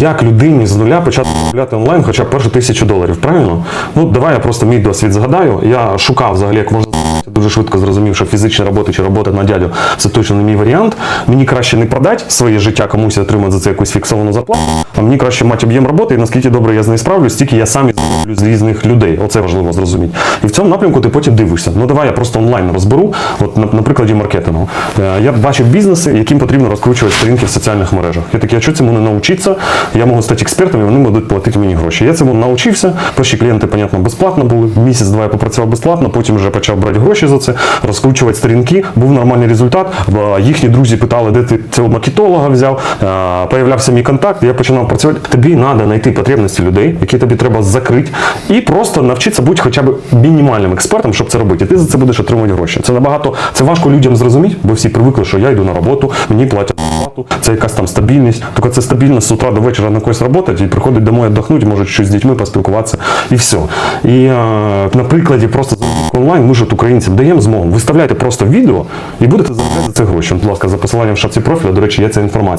як людині з нуля почати заробляти онлайн хоча б першу тисячу доларів. Правильно? Ну давай я просто мій досвід згадаю. Я шукав взагалі, як можна дуже швидко зрозумів, що фізична робота чи робота на дядю це точно не мій варіант. Мені краще не продати своє життя комусь отримати за це якусь фіксовану зарплату. А мені краще мати об'єм роботи, і наскільки добре я з нею справлюсь, стільки я сам з різних людей. Оце важливо зрозуміти. І в цьому напрямку ти потім дивишся. Ну давай я просто онлайн розберу. От на, на прикладі маркетингу. Е, Я бачив бізнеси, яким потрібно розкручувати сторінки в соціальних мережах. Я такий, а що цьому не навчитися? Я можу стати експертом, і вони будуть платити мені гроші. Я цьому навчився. Перші клієнти, понятно, безплатно були. Місяць-два я попрацював безплатно, потім вже почав брати гроші за це, розкручувати сторінки. Був нормальний результат. Їхні друзі питали, де ти цього маркетолога взяв. Появлявся мій контакт, я починав працювати. Тобі треба знайти потребності людей, які тобі треба закрити, і просто навчитися бути хоча б мінімальним експертом, щоб це робити. І ти за це будеш отримувати гроші. Це набагато це важко людям зрозуміти, бо всі привикли, що я йду на роботу, мені платять зарплату, це якась там стабільність. Тільки це стабільність з утра до вечора на когось працювати і приходить домой віддохнути, можуть щось з дітьми поспілкуватися і все. І е, на прикладі просто онлайн ми ж от українцям даємо змогу. Виставляйте просто відео і будете заробляти за це гроші. Будь ласка, за посиланням в шапці профіля, до речі, є ця інформація.